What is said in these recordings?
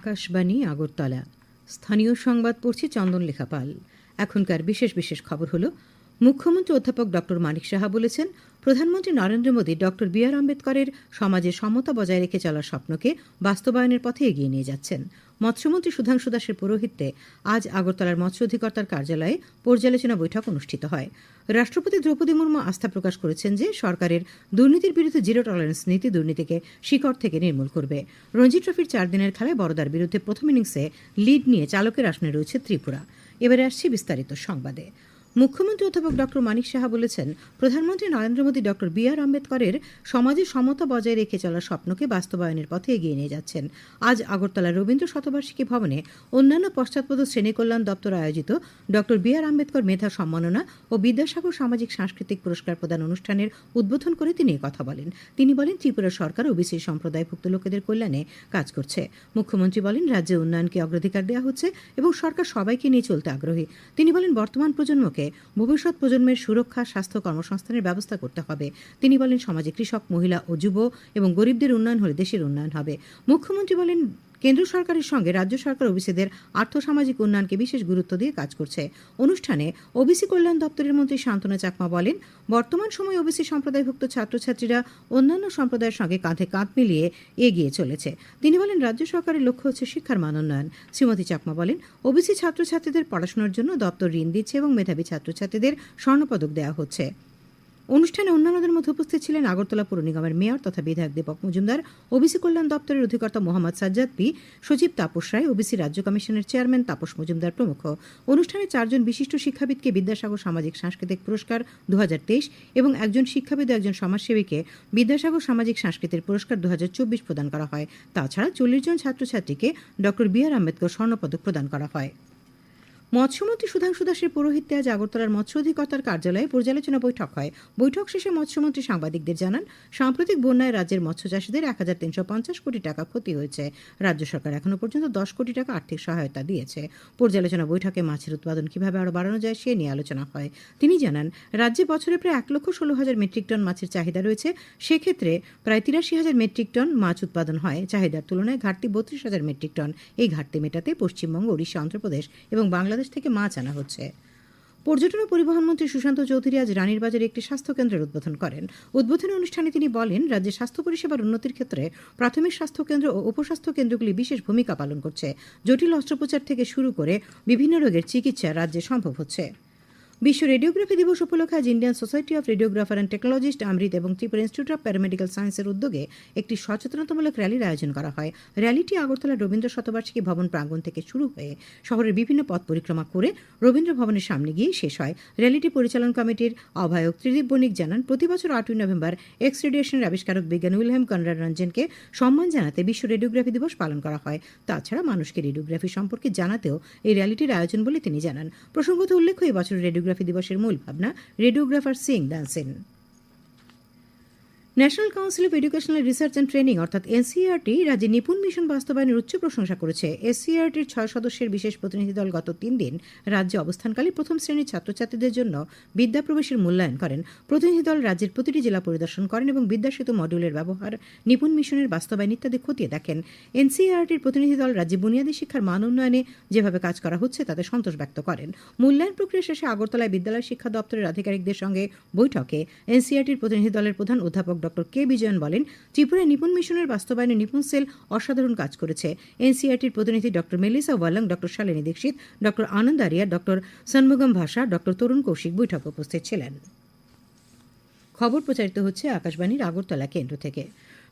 আকাশবাণী, আগরতলা। স্থানীয় সংবাদ পড়ছে চন্দন লেখাপাল। এখনকার বিশেষ বিশেষ খবর হলো, মুখ্যমন্ত্রী অধ্যাপক ডক্টর মানিক সাহা বলেছেন, প্রধানমন্ত্রী Narendra Modi doctor B R আম্বেদকরের সমাজে সমতা বজায় রেখে চলার স্বপ্নকে বাস্তবায়নের পথে এগিয়ে নিয়ে যাচ্ছেন। মৎস্যমন্ত্রী সুধাংশু দাসের পৌরোহিত্যে আজ আগরতলার মৎস্য অধিকর্তার কার্যালয়ে পর্যালোচনা বৈঠক অনুষ্ঠিত হয়। রাষ্ট্রপতি দ্রৌপদী মুর্মু আস্থা প্রকাশ করেছেন যে সরকারের দুর্নীতির বিরুদ্ধে জিরো টলারেন্স নীতি দুর্নীতিকে শিকড় থেকে নির্মূল করবে। রঞ্জি ট্রফির চার দিনের খেলায় বড়দার বিরুদ্ধে প্রথম ইনিংসে লিড নিয়ে চালকের আসনে রয়েছে ত্রিপুরা। এবারে আসছি বিস্তারিত সংবাদে। মুখ্যমন্ত্রী অধ্যাপক ডক্টর মানিক সাহা বলেছেন, প্রধানমন্ত্রী Narendra Modi doctor B R আম্বেদকরের সমাজে সমতা বজায় রেখে চলার স্বপ্নকে বাস্তবায়নের পথে এগিয়ে নিয়ে যাচ্ছেন। আজ আগরতলা রবীন্দ্র শতবার্ষিকী ভবনে অন্যান্য পশ্চাৎপদ শ্রেণি কল্যাণ দপ্তর আয়োজিত ডক্টর বি আর আম্বেদকর মেধা সম্মাননা ও বিদ্যাসাগর সামাজিক সাংস্কৃতিক পুরস্কার প্রদান অনুষ্ঠানের উদ্বোধন করে তিনি কথা বলেন। তিনি বলেন, ত্রিপুরা সরকার ওবিসি সম্প্রদায়ভুক্ত লোকেদের কল্যাণে কাজ করছে। মুখ্যমন্ত্রী বলেন, রাজ্যে উন্নয়নকে অগ্রাধিকার দেওয়া হচ্ছে এবং সরকার সবাইকে নিয়ে চলতে আগ্রহী। তিনি বলেন, বর্তমান প্রজন্মকে ভবিষ্যৎ প্রজন্মের সুরক্ষা, স্বাস্থ্য কর্মসংস্থানের ব্যবস্থা করতে হবে। তিনি বলেন, সমাজে কৃষক, মহিলা ও যুব এবং গরিবদের উন্নয়ন হলে দেশের উন্নয়ন হবে। মুখ্যমন্ত্রী বলেন কেন্দ্র সরকারের সঙ্গে রাজ্য সরকার ওবিসিদের আর্থসামাজিক উন্নয়নকে বিশেষ গুরুত্ব দিয়ে কাজ করছে। অনুষ্ঠানে ওবিসি কল্যাণ দপ্তরের মন্ত্রী শান্তনা চাকমা বলেন, বর্তমান সময়ে ওবিসি সম্প্রদায়ভুক্ত ছাত্রছাত্রীরা অন্যান্য সম্প্রদায়ের সঙ্গে কাঁধে কাঁধ মিলিয়ে এগিয়ে চলেছে। তিনি বলেন, রাজ্য সরকারের লক্ষ্য হচ্ছে শিক্ষার মান উন্নয়ন। শ্রীমতী চাকমা বলেন, ওবিসি ছাত্রছাত্রীদের পড়াশোনার জন্য দপ্তর ঋণ দিচ্ছে এবং মেধাবী ছাত্রছাত্রীদের স্বর্ণপদক দেওয়া হচ্ছে। অনুষ্ঠানে অন্যান্যদের মধ্যে উপস্থিত ছিলেন আগরতলা পৌর নিগমের মেয়র তথা বিধায়ক দীপক মজুমদার, ওবিসি কল্যাণ দপ্তরের অধিকর্তা মোহাম্মদ সাজ্জাদ পি, সচিব তাপস রায়, ওবিসি রাজ্য কমিশনের চেয়ারম্যান তাপস মজুমদার প্রমুখ। অনুষ্ঠানে চারজন বিশিষ্ট শিক্ষাবিদকে বিদ্যাসাগর সামাজিক সাংস্কৃতিক পুরস্কার দু হাজার তেইশ এবং একজন শিক্ষাবিদ ও একজন সমাজসেবীকে বিদ্যাসাগর সামাজিক সাংস্কৃতিক পুরস্কার দু হাজার চব্বিশ প্রদান করা হয়। তাছাড়া চল্লিশ জন ছাত্রছাত্রীকে ডক্টর বি আর আম্বেদকর স্বর্ণপদক প্রদান করা হয়। মৎস্যমন্ত্রী সুধাংশু দাসের পৌরোহিত্যে আজ আগরতলার মৎস্য অধিকর্তার কার্যালয়ে পর্যালোচনা বৈঠক হয়। বৈঠক শেষে মৎস্যমন্ত্রী সাংবাদিকদের জানান, সাম্প্রতিক বন্যায় রাজ্যের মৎস্য চাষীদের এক হাজার তিনশো পঞ্চাশ কোটি টাকা ক্ষতি হয়েছে। রাজ্য সরকার এখনও পর্যন্ত দশ কোটি টাকা আর্থিক সহায়তা দিয়েছে। পর্যালোচনা বৈঠকে মাছের উৎপাদন কীভাবে আরও বাড়ানো যায় সে নিয়ে আলোচনা হয়। তিনি জানান, রাজ্যে বছরে প্রায় এক লক্ষ ষোলো হাজার মেট্রিক টন মাছের চাহিদা রয়েছে। সেক্ষেত্রে প্রায় তিরাশি হাজার মেট্রিক টন মাছ উৎপাদন হয়। চাহিদার তুলনায় ঘাটতি বত্রিশ হাজার মেট্রিক টন। এই ঘাটতি মেটাতে পশ্চিমবঙ্গ, ওড়িশা, অন্ধ্রপ্রদেশ এবং বাংলাদেশ থেকে মাছ আনা হচ্ছে। পর্যটন ও পরিবহন মন্ত্রী সুশান্ত চৌধুরী আজ রানীর বাজারে একটি স্বাস্থ্য কেন্দ্রের উদ্বোধন করেন। উদ্বোধনী অনুষ্ঠানে তিনি বলেন, রাজ্যে স্বাস্থ্য পরিষেবার উন্নতির ক্ষেত্রে প্রাথমিক স্বাস্থ্য কেন্দ্র ও উপস্বাস্থ্য কেন্দ্রগুলি বিশেষ ভূমিকা পালন করছে। জটিল অস্ত্রোপচার থেকে শুরু করে বিভিন্ন রোগের চিকিৎসা রাজ্যে সম্ভব হচ্ছে। বিশ্ব রেডিওগ্রাফি দিবস উপলক্ষে আজ Indian society of radiographer and technologist Amrit এবং ত্রিপুরা ইনস্টিটিউট অফ প্যারামেডিক্যাল সায়েন্সের উদ্যোগে একটি সচেতনতামূলক র্যালির আয়োজন করা হয়। র্যালিটি আগরতলা রবীন্দ্র শতবার্ষিকী ভবন প্রাঙ্গণ থেকে শুরু হয়ে শহরের বিভিন্ন পথ পরিক্রমা করে রবীন্দ্র ভবনের সামনে গিয়ে শেষ হয়। র্যালিটি পরিচালন কমিটির আহ্বায়ক ত্রিদীপ বণিক জানান, প্রতি বছর আটই নভেম্বর এক্স রেডিয়েশনের আবিষ্কারক বিজ্ঞান উইলহেম কনরাড রঞ্জনকে সম্মান জানাতে বিশ্ব রেডিওগ্রাফি দিবস পালন করা হয়। তাছাড়া মানুষকে রেডিওগ্রাফি সম্পর্কে জানাতেও এই র্যালিটির আয়োজন বলে তিনি জানান। প্রসঙ্গত উল্লেখ্য এই বছর রেডিওগ্রাফি দিবসের মূল ভাবনা রেডিওগ্রাফার সিং ডান্সেন national council of educational research and training অর্থাৎ এনসিআরটি রাজ্যে নিপুণ মিশন বাস্তবায়নের উচ্চ প্রশংসা করেছে। এসসিআরটির ছয় সদস্যের বিশেষ প্রতিনিধি দল গত তিন দিন রাজ্যে অবস্থানকালে প্রথম শ্রেণির ছাত্রছাত্রীদের জন্য বিদ্যা প্রবেশের মূল্যায়ন করেন। প্রতিনিধি দল রাজ্যের প্রতিটি জেলা পরিদর্শন করেন এবং বিদ্যাসেতু মডিউলের ব্যবহার, নিপুণ মিশনের বাস্তবায়ন ইত্যাদি খতিয়ে দেখেন। এনসিআরটির প্রতিনিধি দল রাজ্যে বুনিয়াদী শিক্ষার মান উন্নয়নে যেভাবে কাজ করা হচ্ছে, তাতে সন্তোষ ব্যক্ত করেন। মূল্যায়ন প্রক্রিয়া শেষে আগরতলায় বিদ্যালয় শিক্ষা দপ্তরের আধিকারিকদের সঙ্গে বৈঠকে এনসিআরটির প্রতিনিধি দলের প্রধান অধ্যাপক ডক্টর কে বিজয়ন বলেন, ত্রিপুরায় নিপুণ মিশনের বাস্তবায়নে নিপুণ সেল অসাধারণ কাজ করেছে। এনসিআরটির প্রতিনিধি doctor Melissa Walong doctor Shalini Dikshit, doctor Anand Arya, doctor Shanmugam Basha, doctor Tarun Kaushik বৈঠকে উপস্থিত ছিলেন। খবর প্রচারিত হচ্ছে আকাশবাণীর আগরতলা কেন্দ্র থেকে।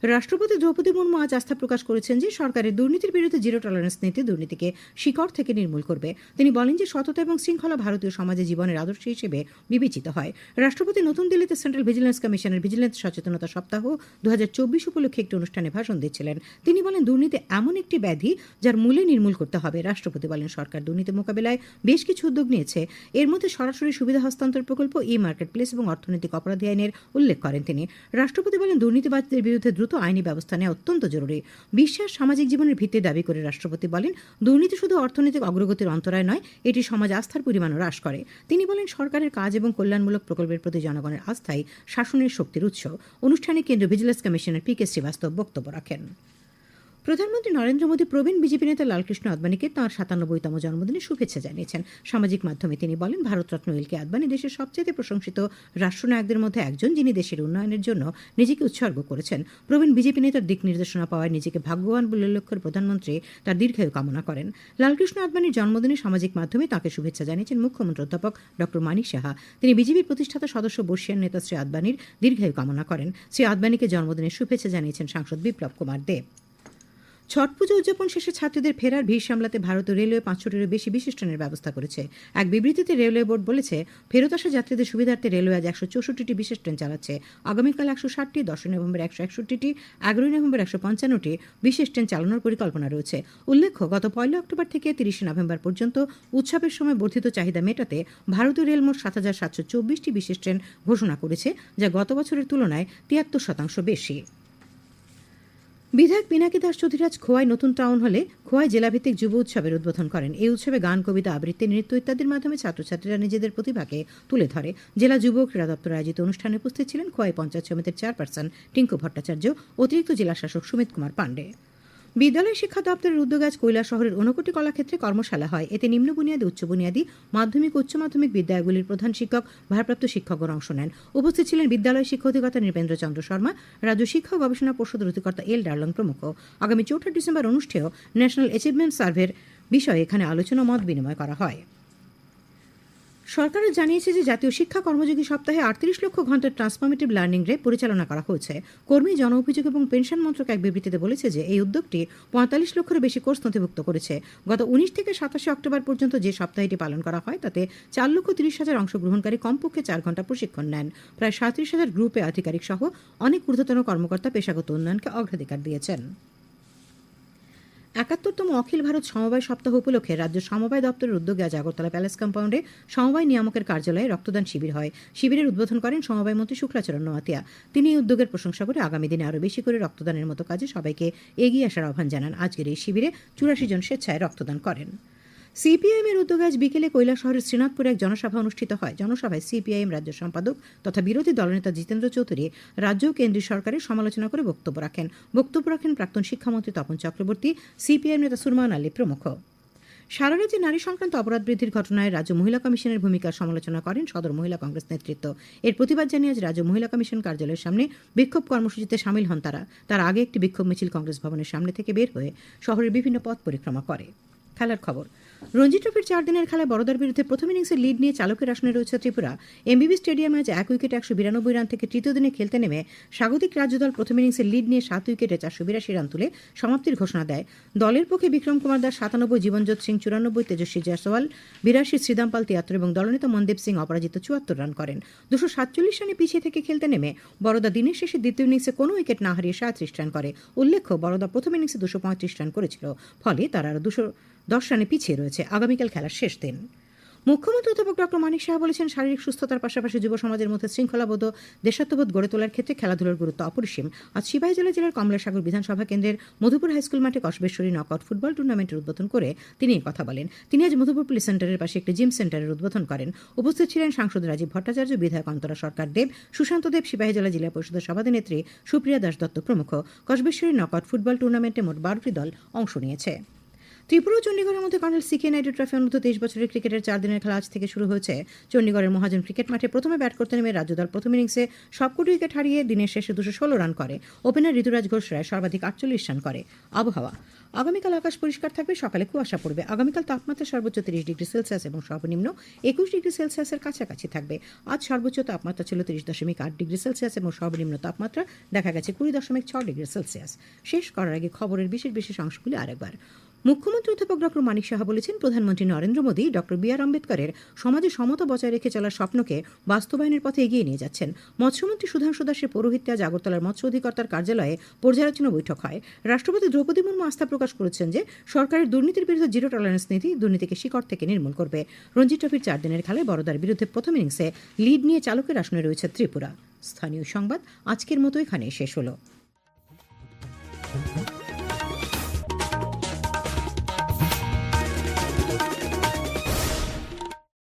রাষ্ট্রপতি দ্রৌপদী মুর্মু আজ আস্থা প্রকাশ করেছেন যে সরকারের দুর্নীতির বিরুদ্ধে জিরো টলারেন্স নীতি দুর্নীতিকে শিকড় থেকে নির্মূল করবে। তিনি বলেন যে সততা এবং শৃঙ্খলা ভারতীয় সমাজে জীবনের আদর্শ হিসেবে বিবেচিত হয়। রাষ্ট্রপতি নতুন দিল্লিতে সেন্ট্রাল ভিজিলেন্স কমিশনের ভিজিলেন্স সচেতনতা সপ্তাহ দু হাজার চব্বিশ উপলক্ষে একটি অনুষ্ঠানে ভাষণ দিচ্ছিলেন। তিনি বলেন, দুর্নীতি এমন একটি ব্যাধি যার মূলে নির্মূল করতে হবে। রাষ্ট্রপতি বলেন, সরকার দুর্নীতি মোকাবেলায় বেশ কিছু উদ্যোগ নিয়েছে। এর মধ্যে সরাসরি সুবিধা হস্তান্তর প্রকল্প ই মার্কেট প্লেস এবং অর্থনৈতিক অপরাধী আইনের উল্লেখ করেন তিনি। রাষ্ট্রপতি বলেন দুর্নীতিবাদীদের বিরুদ্ধে দ্রুত আইনি ব্যবস্থা নেওয়া অত্যন্ত জরুরি। বিশ্বাস সামাজিক জীবনের ভিত্তি দাবি করে রাষ্ট্রপতি বলেন, দুর্নীতি শুধু অর্থনৈতিক অগ্রগতির অন্তরায় নয়, এটি সমাজ আস্থার পরিমাণও হ্রাস করে। তিনি বলেন, সরকারের কাজ এবং কল্যাণমূলক প্রকল্পের প্রতি জনগণের আস্থাই শাসনের শক্তির উৎস। অনুষ্ঠানে কেন্দ্রীয় ভিজিলেন্স কমিশনের পি কে শ্রীবাস্তব বক্তব্য রাখেন। প্রধানমন্ত্রী নরেন্দ্র মোদী প্রবীণ বিজেপি নেতা লালকৃষ্ণ আদবানিকে তাঁর সাতানব্বইতম জন্মদিনে শুভেচ্ছা জানিয়েছেন। সামাজিক মাধ্যমে তিনি বলেন ভারতরত্ন এল কে আদবানি দেশের সবচেয়ে প্রশংসিত রাষ্ট্রনায়কদের মধ্যে একজন যিনি দেশের উন্নয়নের জন্য নিজেকে উৎসর্গ করেছেন। প্রবীণ বিজেপি নেতার দিক নির্দেশনা পাওয়ায় নিজেকে ভাগ্যবান বলে লক্ষ্যের প্রধানমন্ত্রী তার দীর্ঘায়ু কামনা করেন। লালকৃষ্ণ আদবানির জন্মদিনে সামাজিক মাধ্যমে তাঁকে শুভেচ্ছা জানিয়েছেন মুখ্যমন্ত্রী অধ্যাপক ডক্টর মানিক সাহা। তিনি বিজেপির প্রতিষ্ঠাতা সদস্য বর্ষিয়ান নেতা শ্রী আদবানির দীর্ঘায়ু কামনা করেন। শ্রী আদবানিকে জন্মদিনের শুভেচ্ছা জানিয়েছেন সাংসদ বিপ্লব কুমার দেব ছট পুজো উদযাপন শেষে ছাত্রীদের ফেরার ভিড় সামলাতে ভারতীয় রেলওয়ে পাঁচশোটিরও বেশি বিশেষ ট্রেনের ব্যবস্থা করেছে। এক বিবৃতিতে রেলওয়ে বোর্ড বলেছে, ফেরত আসা যাত্রীদের সুবিধার্থে রেলওয়ে আজ একশো চৌষট্টিটি বিশেষ ট্রেন চালাচ্ছে। আগামীকাল একশো ষাটটি, দশই নভেম্বর একশো একষট্টিটি, এগারোই নভেম্বর একশো পঞ্চান্নটি বিশেষ ট্রেন চালানোর পরিকল্পনা রয়েছে। উল্লেখ্য, গত পয়লা অক্টোবর থেকে তিরিশে নভেম্বর পর্যন্ত উৎসবের সময় বর্ধিত চাহিদা মেটাতে ভারতীয় রেল মোট সাত হাজার সাতশো চব্বিশটি বিশেষ ট্রেন ঘোষণা করেছে, যা গত বছরের তুলনায় তিয়াত্তর শতাংশ বেশি। বিধায়ক পিনাকি দাস চৌধুরাজ খোয়াই নতুন টাউন হলে খোয়াই জেলাভিত্তিক যুব উৎসবের উদ্বোধন করেন। এই উৎসবে গান, কবিতা, আবৃত্তি, নৃত্য ইত্যাদির মাধ্যমে ছাত্রছাত্রীরা নিজেদের প্রতিভাকে তুলে ধরে। জেলা যুব ক্রীড়া দপ্তর আয়োজিত অনুষ্ঠানে উপস্থিত ছিলেন খোয়াই পঞ্চায়েত সমিতির চেয়ারপারসন টিঙ্কু ভট্টাচার্য, অতিরিক্ত জেলা শাসক সুমিত কুমার পাণ্ডে। বিদ্যালয় শিক্ষা দপ্তরের উদ্যোগে আজ কৈলা শহরের ঊনকোটি কলাক্ষেত্রে কর্মশালা হয়। এতে নিম্ন বুনিয়াদী, উচ্চ বুনিয়াদী, মাধ্যমিক, উচ্চ মাধ্যমিক বিদ্যালয়গুলির প্রধান শিক্ষক, ভারপ্রাপ্ত শিক্ষকগণ অংশ নেন। উপস্থিত ছিলেন বিদ্যালয় শিক্ষা অধিকর্তা নৃপেন্দ্র চন্দ্র শর্মা, রাজ্য শিক্ষা গবেষণা পরিষদের অধিকর্তা এল ডার্লং প্রমুখ। আগামী চৌঠা ডিসেম্বর অনুষ্ঠেয় ন্যাশনাল অ্যাচিভমেন্ট সার্ভের বিষয়ে এখানে আলোচনা মত বিনিময় করা হয়। সরকার জানিয়েছে যে জাতীয় শিক্ষা কর্মযোগী সপ্তাহে আটত্রিশ লক্ষ ঘণ্টার ট্রান্সফরমেটিভ লার্নিং রে পরিচালনা করা হয়েছে। কর্মী জন অভিযোগ এবং পেনশন মন্ত্রক এক বিবৃতিতে বলেছে যে এই উদ্যোগটি পঁয়তাল্লিশ লক্ষের বেশি কোর্স নথিভুক্ত করেছে। গত উনিশ থেকে সাতাশে অক্টোবর পর্যন্ত যে সপ্তাহটি পালন করা হয়, তাতে চার লক্ষ তিরিশ হাজার অংশগ্রহণকারী কমপক্ষে চার ঘণ্টা প্রশিক্ষণ নেন। প্রায় সাঁত্রিশ হাজার গ্রুপে আধিকারিক সহ অনেক ঊর্ধ্বতন কর্মকর্তা পেশাগত উন্নয়নকে অগ্রাধিকার দিয়েছেন। একাত্তরতম অখিল ভারত সমবায় সপ্তাহ উপলক্ষে রাজ্য সমবায় দপ্তরের উদ্যোগে আজ আগরতলা প্যালেস কম্পাউন্ডে সমবায় নিয়ামকের কার্যালয়ে রক্তদান শিবির হয়। শিবিরের উদ্বোধন করেন সমবায় মন্ত্রী শুক্লাচরণ নোয়াতিয়া তিনি এই উদ্যোগের প্রশংসা করে আগামী দিনে আরও বেশি করে রক্তদানের মতো কাজে সবাইকে এগিয়ে আসার আহ্বান জানান। আজকের এই শিবিরে চুরাশি জন স্বেচ্ছায় রক্তদান করেন। সিপিআইএম এর উদ্যোগে আজ বিকেলে কৈলা শহরের শ্রীনাথপুরে এক জনসভা অনুষ্ঠিত হয়। জনসভায় সিপিআইএম রাজ্য সম্পাদক তথা বিরোধী দলনেতা জিতেন্দ্র চৌধুরী রাজ্য ও কেন্দ্রীয় সরকারের সমালোচনা করে বক্তব্য রাখেন। বক্তব্য রাখেন প্রাক্তন শিক্ষামন্ত্রী তপন চক্রবর্তী, সিপিআইএম নেতা সুরমান আলী প্রমুখ। সারা রাজ্যে নারী সংক্রান্ত অপরাধ বৃদ্ধির ঘটনায় রাজ্য মহিলা কমিশনের ভূমিকার সমালোচনা করেন সদর মহিলা কংগ্রেস নেতৃত্ব। এর প্রতিবাদ জানিয়ে আজ রাজ্য মহিলা কমিশন কার্যালয়ের সামনে বিক্ষোভ কর্মসূচিতে সামিল হন তারা। তার আগে একটি বিক্ষোভ মিছিল কংগ্রেস ভবনের সামনে থেকে বের হয়ে শহরের বিভিন্ন পথ পরিক্রমা করে। খেলার খবর। রঞ্জি ট্রফির চার দিনের খেলায় বড়দার বিরুদ্ধে প্রথম ইনিংসে লিড নিয়ে চালকের আসনে রয়েছে ত্রিপুরা। এমবিবি স্টেডিয়ামে আজ এক উইকেটে একশো বিরানব্বই রান থেকে তৃতীয় দিনে খেলতে নেমে স্বাগতিক রাজ্য দল প্রথম ইনিংসে লিড নিয়ে সাত উইকেটে চারশো বিরাশি রান তুলে সমাপ্তির ঘোষণা দেয়। দলের পক্ষে বিক্রম কুমার দাস সাতানব্বই, জীবনজ্যোৎ সিং চুরানব্বই, তেজস্বী জয়সওয়াল, বিরাশি, শ্রীদামপাল তিয়াত্তর এবং দলনেতা মনদীপ সিং অপরাজিত চুয়াত্তর রান করেন। দুশো সাতচল্লিশ রানে পিছিয়ে থেকে খেলতে নেমে বড়দা দিনের শেষে দ্বিতীয় ইনিংসে কোনো উইকেট না হারিয়ে সাঁত্রিশ রান করে। উল্লেখ্য, বড়দা প্রথম ইনিংসে দুশো পঁয়ত্রিশ রান করেছিল, ফলে তারা আরও দুশো দশ রানে পিছিয়ে রয়েছে আগামীকাল খেলার শেষ দিন। মুখ্যমন্ত্রী অধ্যাপক ডক্টর মানিক শাহ বলেছেন, শারীরিক সুস্থতার পাশাপাশি যুব সমাজের মধ্যে শৃঙ্খলাবোধ দেশাত্মবোধ গড়ে তোলার ক্ষেত্রে খেলাধুলার গুরুত্ব অপরিসীম। আজ সিপাহীজলা জেলার কমলাসাগর বিধানসভা কেন্দ্রের মধুপুর হাইস্কুল মাঠে কসবেশ্বরী নকআউট ফুটবল টুর্নামেন্টের উদ্বোধন করে তিনি কথা বলেন। তিনি আজ মধুপুর পুলিশ সেন্টারের পাশে একটি জিম সেন্টারের উদ্বোধন করেন। উপস্থিত ছিলেন সাংসদ রাজীব ভট্টাচার্য, বিধায়ক অন্তরা সরকার দেব, সুশান্ত দেব সিপাহীজলা জেলা পরিষদের সভাধিনেত্রী সুপ্রিয়া দাস দত্ত প্রমুখ। কসবেশ্বরী নকআউট ফুটবল টুর্নামেন্টে মোট বারোটি দল অংশ নিয়েছে। ত্রিপুরা ও চণ্ডীগড়ের মধ্যে কর্নেল সিকে নাইডু ট্রফি অনূর্ধ্ব তেইশ বছরের ক্রিকেটের চার দিনের খেলা আজ থেকে শুরু হয়েছে। চণ্ডীগড়ের মহাজন ক্রিকেট মাঠে প্রথমে ব্যাট করতে নেমে রাজ্য দল প্রথম ইনিংসে সবকটি উইকেট হারিয়ে দিনের শেষে দুশো ষোলো রান করে। ওপেনার ঋতুরাজ ঘোষ রায় সর্বাধিক আটচল্লিশ রান করে। আবহাওয়া। আগামীকাল আকাশ পরিষ্কার থাকবে, সকালে কুয়াশা পড়বে। আগামীকাল তাপমাত্রা সর্বোচ্চ তিরিশ ডিগ্রি সেলসিয়াস এবং সর্বনিম্ন একুশ ডিগ্রি সেলসিয়াসের কাছাকাছি থাকবে। আজ সর্বোচ্চ তাপমাত্রা ছিল তিরিশ দশমিক আট ডিগ্রি সেলসিয়াস এবং সর্বনিম্ন তাপমাত্রা দেখা গেছে কুড়ি দশমিক ছ ডিগ্রি সেলসিয়াস। শেষ করার আগে খবরের বিশেষ বিশেষ অংশগুলি আরেকবার। মুখ্যমন্ত্রী অধ্যাপক ডক্টর মানিক সাহা বলেছেন, প্রধানমন্ত্রী Narendra Modi doctor B R আম্বেদকরের সমাজে সমতা বজায় রেখে চলার স্বপ্নকে বাস্তবায়নের পথে এগিয়ে নিয়ে যাচ্ছেন। মৎস্যমন্ত্রী সুধাংশু দাসের পৌরোহিত্যে আজ আগরতলার মৎস্য অধিকর্তার কার্যালয়ে পর্যালোচনা বৈঠক হয়। রাষ্ট্রপতি দ্রৌপদী মুর্মু আস্থা প্রকাশ করেছেন যে, সরকারের দুর্নীতির বিরুদ্ধে জিরো টলারেন্স নীতি দুর্নীতিকে শিকড় থেকে নির্মূল করবে। রঞ্জি ট্রফির চার দিনের খেলায় বড়দার বিরুদ্ধে প্রথম ইনিংসে লিড নিয়ে চালকের আসনে রয়েছে ত্রিপুরা। স্থানীয় সংবাদ, আজকের মতো এখানে শেষ হলো।